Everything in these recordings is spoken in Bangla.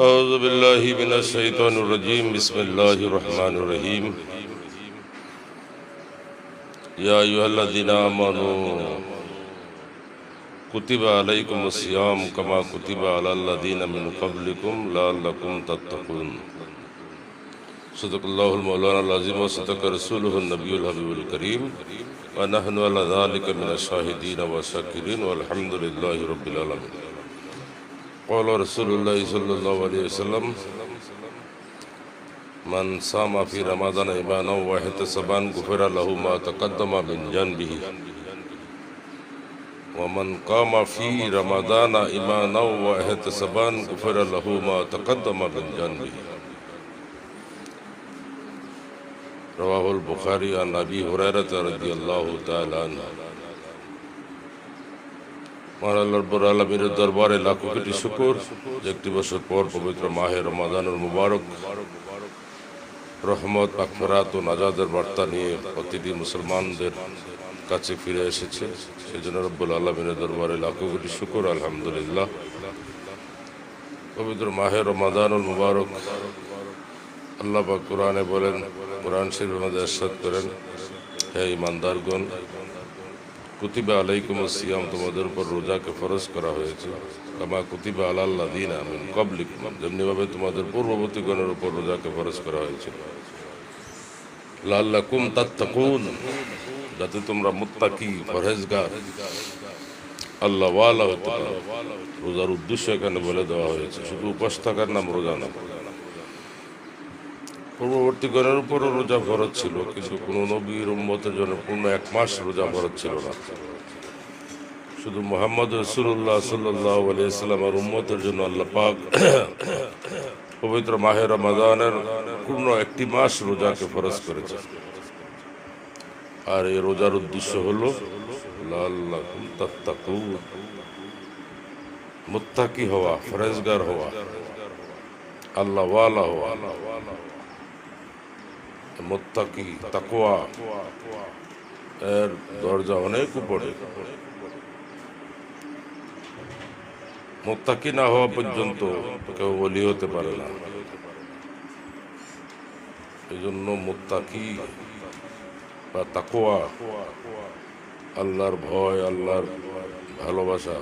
أعوذ بالله من الشيطان الرجيم بسم الله الرحمن الرحيم يا أيها الذين آمنوا كتب عليكم الصيام كما كتب على الذين من قبلكم لعلكم تتقون صدق الله المولانا العظيم وصدق رسوله النبي الحبيب الكريم ونحن على ذلك من الشاهدين والشاكرين والحمد لله رب العالمين قال رسول الله صلى الله عليه وسلم من صام في رمضان إيمانا واحتسابا غفر له ما تقدم من جنبه. ومن قام في رمضان إيمانا واحتسابا غفر له ما تقدم من جنبه. رواه البخاري عن أبي هريرة رضي الله تعالى عنه. দরবারে শুকুর। পর পবিত্র মুবারক। রহমত ও নাজাদের বার্তা নিয়ে মুসলমানদের কাছে ফিরে এসেছে। সেজন্য রব্বুল আলমিনের দরবারে লাখো কোটি শুকুর, আলহামদুলিল্লাহ। পবিত্র মাহে রমাদানুল মুবারক আল্লাহ পাক কোরআনে বলেন, কোরআন শরীফের মধ্যে করেন, হে ইমানদারগণ কুতিবা আলাইকুম সিয়াম তোমাদের উপর রোজাকে ফরজ করা হয়েছে। কামা কুতিবা আলাল্লা দিন আমিন কবলিক যেমনিভাবে তোমাদের পূর্ববর্তীগণের উপর রোজাকে ফরজ করা হয়েছিল। লাল্লাকুম তাত্তাকুন, যাতে তোমরা মুত্তাকি, পরহেজগার, আল্লাহ ওয়ালা হতে পারো রোজার উদ্দেশ্য এখানে বলে দেওয়া হয়েছে। শুধু উপাস থাকার নাম রোজা না। পূর্ববর্তী গণের উপরও রোজা ফরজ ছিল, কিন্তু কোন নবীর উম্মতের জন্য পূর্ণ এক মাস রোজা ফরজ ছিল না। শুধু মোহাম্মদ রসুল্লাহ সাল্লাহ আলিয়াল্লামের উম্মতের জন্য আল্লাহ পাক পবিত্র মাহের রমাদানের পূর্ণ একটি মাস রোজাকে ফরজ করেছে আর এই রোজার উদ্দেশ্য হলো মুত্তাকি হওয়া ফরেজগার হওয়া আল্লাহ হওয়া। মোত্তাকি তাকোয়া এর দরজা অনেক উপরে। মোত্তাকি না হওয়া পর্যন্ত কেউ বলি হতে পারে না। এই জন্য মোত্তাকি বা তাকোয়া আল্লাহর ভয়, আল্লাহর ভালোবাসা,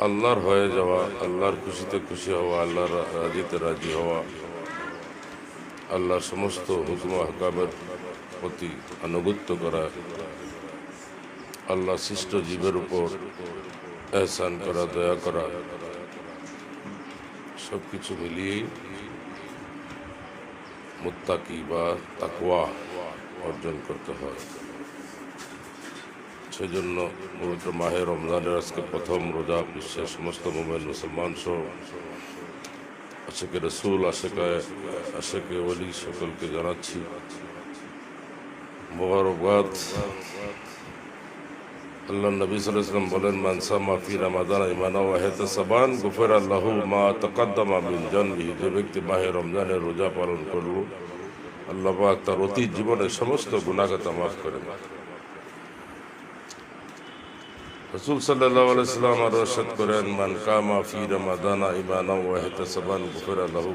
আল্লাহর হয়ে যাওয়া, আল্লাহর খুশিতে খুশি হওয়া, আল্লাহর রাজিতে রাজি হওয়া। আল্লাহর সমস্ত হুকুম হকামের প্রতি আনুগত্য করা। আল্লাহ সৃষ্ট জীবের উপর এহসান করা, দয়া করা। সব কিছু মিলিয়েই মুত্তাকি বা তাকুয়া অর্জন করতে হয়। সেজন্য মূলত মাহে রমজানের আজকে প্রথম রোজা বিশ্বের সমস্ত মোমেন মুসলমান সহ আশেকে রসুল আশেকায় আশেকে অলি সকলকে জানাচ্ছি মোবারকবাদ। আল্লাহ নবী সাল্লাম বলেন মানসা মাফি রামাদান ইমানা ওয়াহেদ সাবান, গুফের আল্লাহ মা তকাদ্দামা বিন জন্মি যে ব্যক্তি মাহে রমজানের রোজা পালন করল, আল্লাহ পাক তার অতীত জীবনের সমস্ত গুণাগতা মাফ করেন রসুল সাল্লাহ আর রশদ করেন, মান কামা ফি রমাদানা ইমানা ওয়াহেদ সাবান গুফের আল্লাহ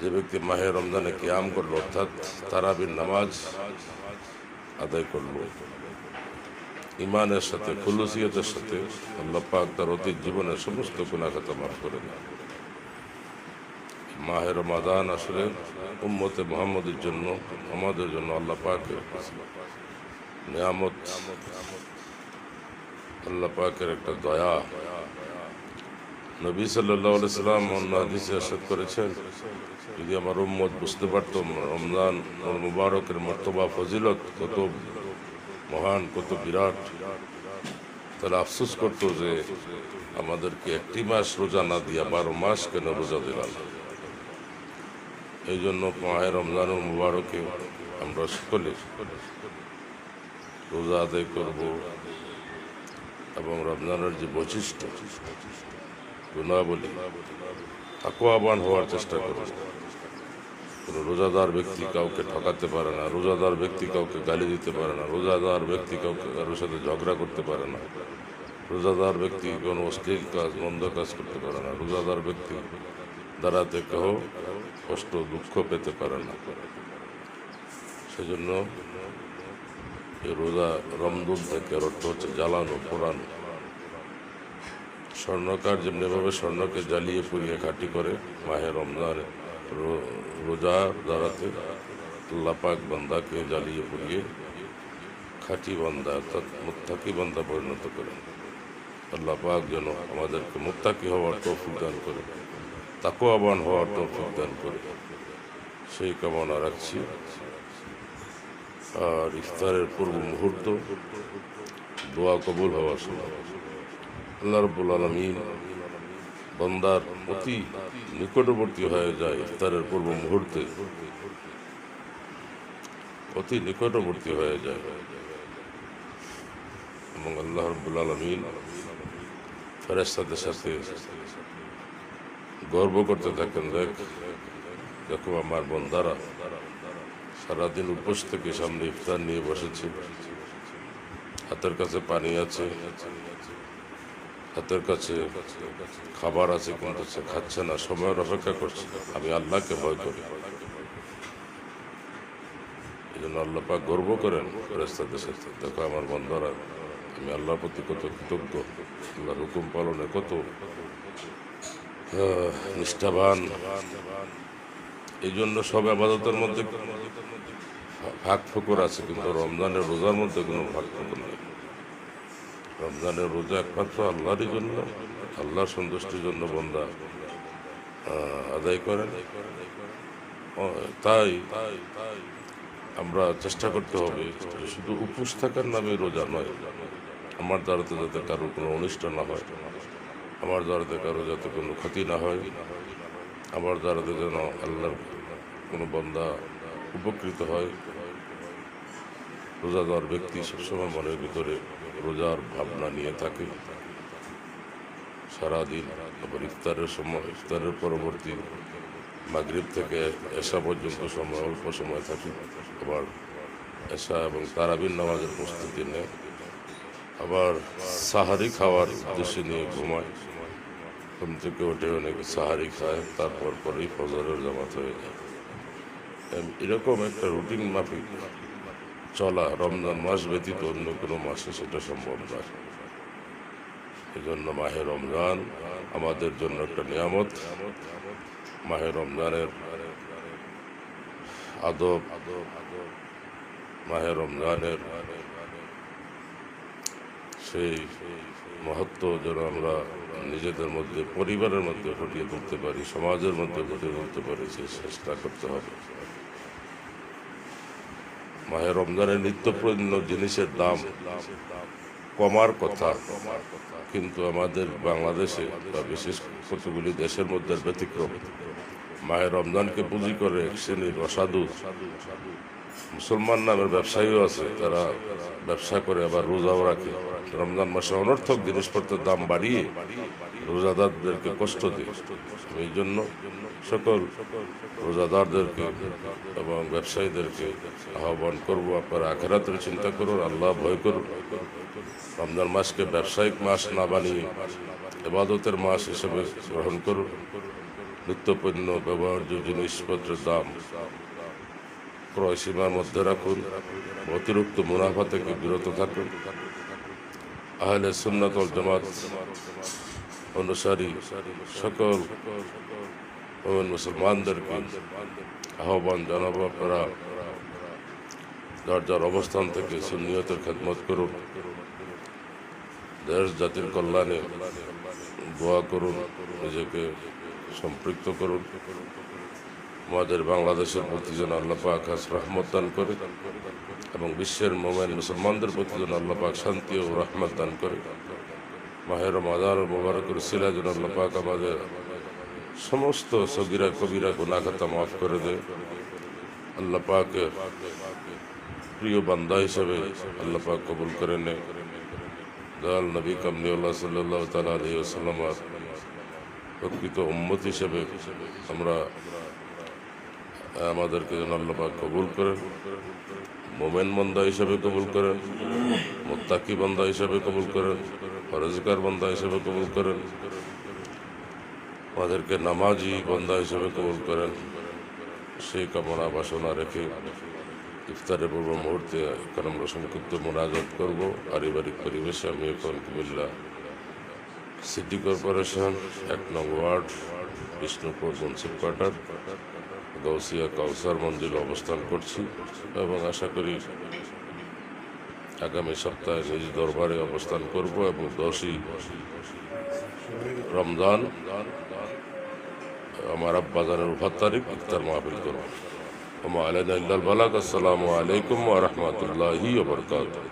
যে ব্যক্তি মাহে রমজানে কিয়াম করল, অর্থাৎ তারাবির নামাজ আদায় করল। ইমানের সাথে, খুলুসিয়তের সাথে আল্লাহ পাক তার অতীত জীবনের সমস্ত গুণাখাতা মাফ করে দেন। মাহের রমাদান আসলে উম্মতে মোহাম্মদের জন্য, আমাদের জন্য আল্লাহ নিয়ামত। আল্লাহ পাকের একটা দয়া। নবী সাল্লাহ সাল্লাম অন্য হাদিসে আসাদ করেছেন, যদি আমার উম্মত বুঝতে পারতাম রমজান মুবারকের মর্তবা, ফজিলত কত মহান, কত বিরাট, তাহলে আফসোস করতো যে আমাদেরকে একটি মাস রোজা না দিয়া বারো মাস কেন রোজা দিলাম এই জন্য মাহের রমজানুল মুবারকে আমরা সকলে রোজা আদায় করব। এবং রমজানের যে বৈশিষ্ট্য, গুণাবলী তাকোয়াবান হওয়ার চেষ্টা করব। কোনো রোজাদার ব্যক্তি কাউকে ঠকাতে পারে না, রোজাদার ব্যক্তি কাউকে গালি দিতে পারে না, রোজাদার ব্যক্তি কাউকে কারোর সাথে ঝগড়া করতে পারে না, রোজাদার ব্যক্তি কোনো অশ্লীল কাজ, মন্দ কাজ করতে পারে না, রোজাদার ব্যক্তি দাঁড়াতে কেহ, কষ্ট, দুঃখ পেতে পারে না। সেজন্য রোজা রমদুল থেকে অর্থ হচ্ছে জ্বালানো পোড়ানো স্বর্ণকার যেমনিভাবে স্বর্ণকে জ্বালিয়ে পুড়িয়ে খাটি করে মাহে রমজান রোজা দাঁড়াতে আল্লাপাক বান্দাকে জ্বালিয়ে পুড়িয়ে খাঁটি বান্দা অর্থাৎ মুত্তাকি বান্দা পরিণত করেন আল্লাহ পাক যেন আমাদেরকে মুত্তাকি হওয়ার তৌফিক দান করে তাকোয়াবান হওয়ার তৌফিক দান করে। সেই কামনা রাখছি। আর ইফতারের পূর্ব মুহূর্ত দোয়া কবুল হওয়ার সময় আল্লাহ রব্বুল আলমিন বন্দার অতি নিকটবর্তী হয়ে যায় ইফতারের পূর্ব মুহূর্তে। অতি নিকটবর্তী হয়ে যায়। এবং আল্লাহ রব্বুল আলমিন ফেরেস্তাদের সাথে গর্ব করতে থাকেন, দেখ, দেখো আমার বন্দারা সারাদিন উপোস থেকে সামনে ইফতার নিয়ে বসেছে। হাতের কাছে পানি আছে। হাতের কাছে খাবার আছে, কিন্তু সে খাচ্ছে না। সময়ের অপেক্ষা করছে। আমি আল্লাহকে ভয় করি। এই জন্য আল্লাহ পাক গর্ব করেন ফেরেস্তাদের সাথে। দেখো আমার বন্ধরা, আমি আল্লাহর প্রতি কত কৃতজ্ঞ। আল্লাহর হুকুম পালনে কত নিষ্ঠাবান। এই জন্য সব আবাদতের মধ্যে ভাগ ফকর আছে, কিন্তু রমজানের রোজার মধ্যে কোনো ভাগ ফকর নেই। রমজানের রোজা একমাত্র আল্লাহরই জন্য আল্লাহর সন্তুষ্টির জন্য বন্দা আদায় করেন। তাই আমরা চেষ্টা করতে হবে শুধু উপোস থাকার নামে রোজা নয়, আমার দ্বারাতে যাতে কারোর কোনো অনিষ্ট না হয়, আমার দ্বারাতে কারও যাতে কোনো ক্ষতি না হয়। আমার দ্বারাতে যেন আল্লাহর কোনো বন্দা উপকৃত হয়। রোজাদার ব্যক্তি সবসময় মনের ভিতরে রোজার ভাবনা নিয়ে থাকে। সারাদিন আবার ইফতারের সময়, ইফতারের পরবর্তী মাগরিব থেকে এসা পর্যন্ত সময়, অল্প সময় থাকে। আবার এসা এবং তারাবিন নামাজের প্রস্তুতি নেয়, আবার সাহারি খাওয়ার উদ্দেশ্যে নিয়ে ঘুমায় ঘুম থেকে উঠে অনেকে সাহারি খায়, তারপর পরেই ফজরের জামাত হয়ে যায়। এরকম একটা রুটিন মাফিক চলা রমজান মাস ব্যতীত অন্য কোনো মাসে সেটা সম্ভব নয়। এই জন্য মাহে রমজান আমাদের জন্য একটা নিয়ামত। মাহে রমজানের আদব, মাহে রমজানের সেই মহত্ব যেন আমরা নিজেদের মধ্যে, পরিবারের মধ্যে ফুটিয়ে তুলতে পারি, সমাজের মধ্যে ফুটিয়ে তুলতে পারি সেই চেষ্টা করতে হবে। মাহে রমজানের নিত্য প্রয়োজনীয় জিনিসের দাম কমার কথা, কিন্তু আমাদের বাংলাদেশে বা বিশেষ কতগুলি দেশের মধ্যে ব্যতিক্রম। মাহে রমজানকে পুঁজি করে এক শ্রেণির অসাধু মুসলমান নামের ব্যবসায়ীও আছে, তারা ব্যবসা করে আবার রোজাও রাখে। রমজান মাসে অনর্থক জিনিসপত্রের দাম বাড়িয়ে রোজাদারদেরকে কষ্ট দিয়ে। এই জন্য সকল রোজাদারদেরকে এবং ব্যবসায়ীদেরকে আহ্বান করব, আপনারা আখেরাতের চিন্তা করুন, আল্লাহ ভয় করুন। রমজান মাসকে ব্যবসায়িক মাস না বানিয়ে এবাদতের মাস হিসেবে গ্রহণ করুন। নিত্যপণ্য ব্যবহার্য জিনিসপত্রের দাম ক্রয় সীমার মধ্যে রাখুন, অতিরিক্ত মুনাফা থেকে বিরত থাকুন। আহলে সুন্নাতল জামাত অনুসারী সকল মুসলমানদেরকে আহ্বান জানাব আপনারা। যার যার অবস্থান থেকে সুন্নিয়তের খেদমত করুন, দেশ, জাতির কল্যাণে দোয়া করুন, নিজেকে সম্পৃক্ত করুন। আমাদের বাংলাদেশের প্রতি যেন আল্লাহ পাক হাস রহমত দান করে এবং বিশ্বের মোমেন মুসলমানদের প্রতি যেন আল্লাহ পাক শান্তি ও রহমত দান করে। মাহের মাদার মোবারকের যেন আল্লাহ পাক আমাদের সমস্ত সগিরা কবিরা গুনাখাতা মাফ করে দেয় আল্লাহ পাকের প্রিয় বান্দা হিসেবে আল্লাহ পাক কবুল করে নেয় দয়াল নবী কামনিউল্লাহ সাল্লাহ তালা আলী সাল্লামার প্রকৃত উম্মত হিসেবে আমরা আমাদেরকে যেন আল্লাহ পাক কবুল করেন। মোমেন বন্দা হিসাবে কবুল করেন। মোত্তাকি বন্দা হিসাবে কবুল করেন। ফরজগার বন্দা হিসাবে কবুল করেন। আমাদেরকে নামাজি বন্দা হিসাবে কবুল করেন। সেই কামনা বাসনা রেখে ইফতারের পূর্ব মুহূর্তে এখন আমরা সংক্ষিপ্ত মোনাজাত করব। পারিবারিক পরিবেশে আমি এখন কুমিল্লা সিটি কর্পোরেশন, এক নং ward, Bishnupur municipal quarter. Gausia Kausar মন্দির অবস্থান করছি এবং আশা করি আগামী সপ্তাহে নিজ দরবারে অবস্থান করব এবং দশই রমজান আমার আব্বাজানের উপার তারিখ ইফতার মাহফিল করব। ওমা আলাইনা ইল্লাল বালাক আসসালামু আলাইকুম ওয়া রাহমাতুল্লাহি ওয়া বারাকাতুহু।